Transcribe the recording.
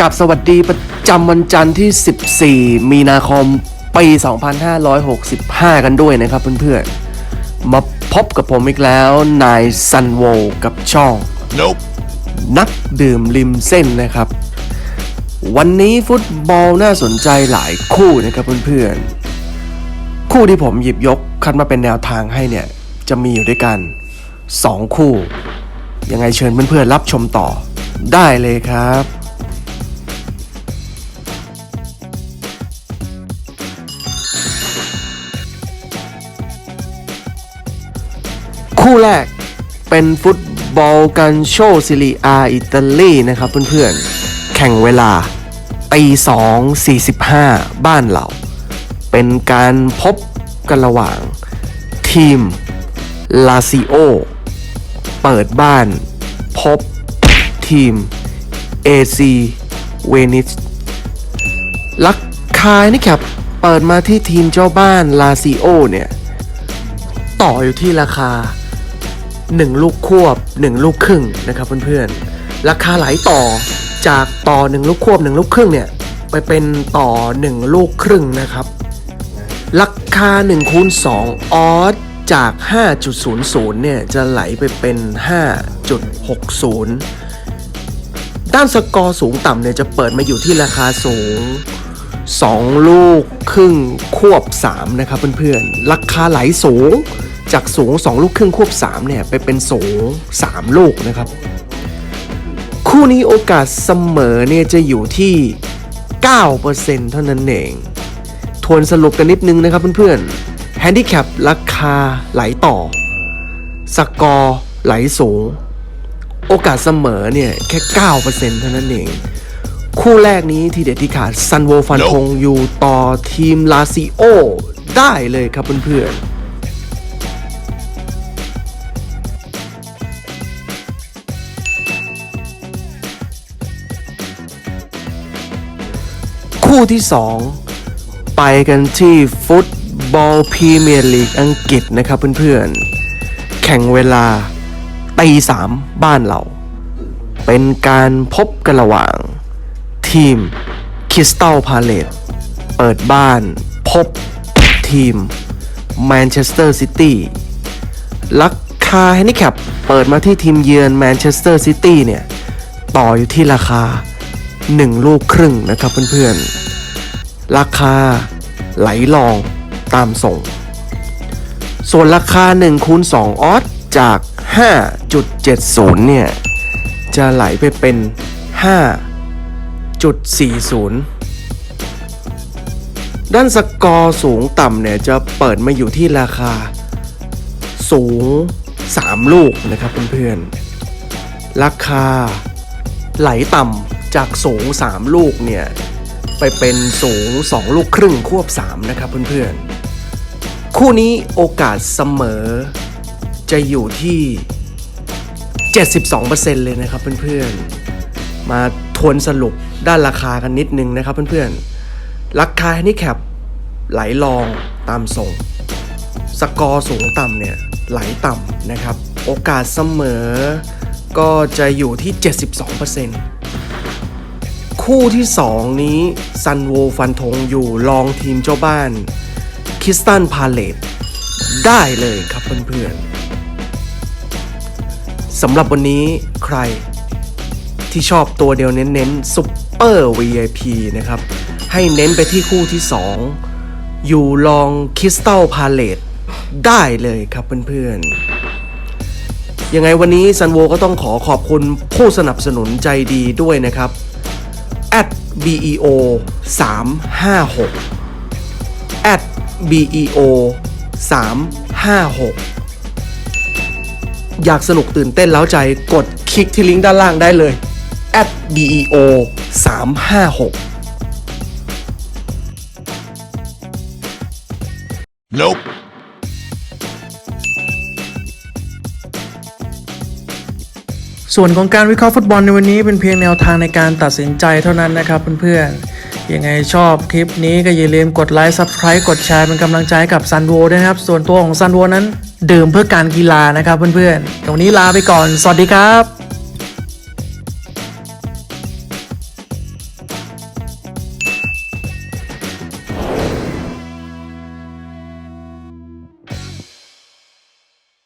กับสวัสดีประจำวันจันทร์ที่ 14 มีนาคมปี 2565 กันด้วยนะครับเพื่อนๆ มาพบกับผมอีกแล้วนายซันโวกับช่อง Nope. นักดื่มริมเส้นนะครับ วันนี้ฟุตบอลน่าสนใจหลายคู่นะครับเพื่อนๆ คู่ที่ผมหยิบยกคัดมาเป็นแนวทางให้เนี่ย จะมีอยู่ด้วยกัน 2 คู่ ยังไงเชิญเพื่อนๆรับชมต่อได้เลยครับ คู่แรกเป็นฟุตบอลกันโชซิลีอาอิตาลีนะครับเพื่อนๆ แข่งเวลาตี2.45บ้านเรา เป็นการพบกันระหว่าง ทีม ลาซิโอ เปิดบ้าน พบ ทีม AC เวนิสลักคายนี่ครับเปิดมาที่ทีมเจ้าบ้านลาซิโอเนี่ย ต่ออยู่ที่ราคา 1 ลูกควบ 1 ลูกครึ่งนะครับเพื่อนๆ ราคาไหลต่อจากต่อ 1 ลูกควบ 1 ลูกครึ่งเนี่ยไปเป็นต่อ 1 ลูกครึ่งนะครับ ราคา1คูณ2ออสจาก 5.00 เนี่ยจะไหลไปเป็น 5.60 ด้านสกอร์สูงต่ำเนี่ยจะเปิดมาอยู่ที่ราคาสูง 2 ลูกครึ่งควบ 3 นะครับเพื่อนๆ ราคาไหลสูง จากสูง 2 ลูกครึ่งควบ3เนี่ยไปเป็นสูง 3 ลูกนะครับ คู่นี้โอกาสเสมอเนี่ยจะอยู่ที่ 9%เท่านั้นเอง ทวนสรุปกันนิดนึงนะครับเพื่อนๆแฮนดิแคปราคาไหลต่อ สกอร์ไหลสูง โอกาสเสมอเนี่ยแค่ 9%เท่านั้นเองคู่แรกนี้ทีเด็ดที่ขาดซันโวฟันธงอยู่ต่อทีมลาซิโอ ได้เลยครับเพื่อนๆ คู่ที่ 2 ไปกันที่ฟุตบอลพรีเมียร์ลีกอังกฤษนะครับเพื่อนๆ แข่งเวลาตีสามบ้านเรา เป็นการพบกันระหว่าง ทีมคริสตัลพาเลตเปิดบ้านพบทีมแมนเชสเตอร์ซิตี้ราคาแฮนดิแคปเปิดมาที่ทีมเยือนแมนเชสเตอร์ซิตี้เนี่ย ต่ออยู่ที่ราคา 1 ลูกครึ่งนะครับเพื่อนๆ ราคาไหลลองตามส่ง ส่วนราคา1คูณ2ออสจาก 5.70 เนี่ย จะไหลไปเป็น 5.40 ด้านสกอร์สูงต่ำเนี่ย จะเปิดมาอยู่ที่ราคาสูง 3 ลูกนะครับเพื่อนๆ ราคาไหลต่ำ จากสูง 3 ลูกเนี่ย ไปเป็นสูง 2 ลูกครึ่งควบ 3 นะครับเพื่อนๆ คู่นี้โอกาสเสมอ จะอยู่ที่ 72%เลยนะครับเพื่อนๆ มาทวนสรุปด้านราคากันนิดนึงนะครับเพื่อนๆ ราคานี่แคปไหลลองตามส่ง สกอร์สูงต่ำเนี่ยไหลต่ำนะครับ โอกาสเสมอก็จะอยู่ที่ 72% คู่ที่ 2 นี้ซันโวฟันธงอยู่ลองทีมเจ้าบ้านคิสตันพาเลตได้เลยครับเพื่อนๆสำหรับวันนี้ใครที่ชอบตัวเดียวเน้นๆซุปเปอร์ VIP นะครับ ให้เน้นไปที่คู่ที่ 2 อยู่ลองคริสตัลพาเลตได้เลยครับเพื่อนๆยังไงวันนี้ซันโวก็ต้องขอขอบคุณผู้สนับสนุนใจดีด้วยนะครับ at beo 356 at beo 356 อยากสนุกตื่นเต้นแล้วใจกดคลิกที่ลิงก์ด้านล่างได้เลย at beo 356 Nope. ส่วนของการวิเคราะห์ฟุตบอลในวันนี้เป็นเพียงแนวทางในการตัดสินใจเท่านั้นนะครับเพื่อนๆ ยังไงชอบคลิปนี้ก็อย่าลืมกดไลค์ Subscribe กดแชร์เป็นกำลังใจกับซันโวด้วยนะครับ ส่วนตัวของซันโวนั้น ดื่มเพื่อการกีฬานะครับเพื่อนๆตรงนี้ลาไปก่อน สวัสดีครับ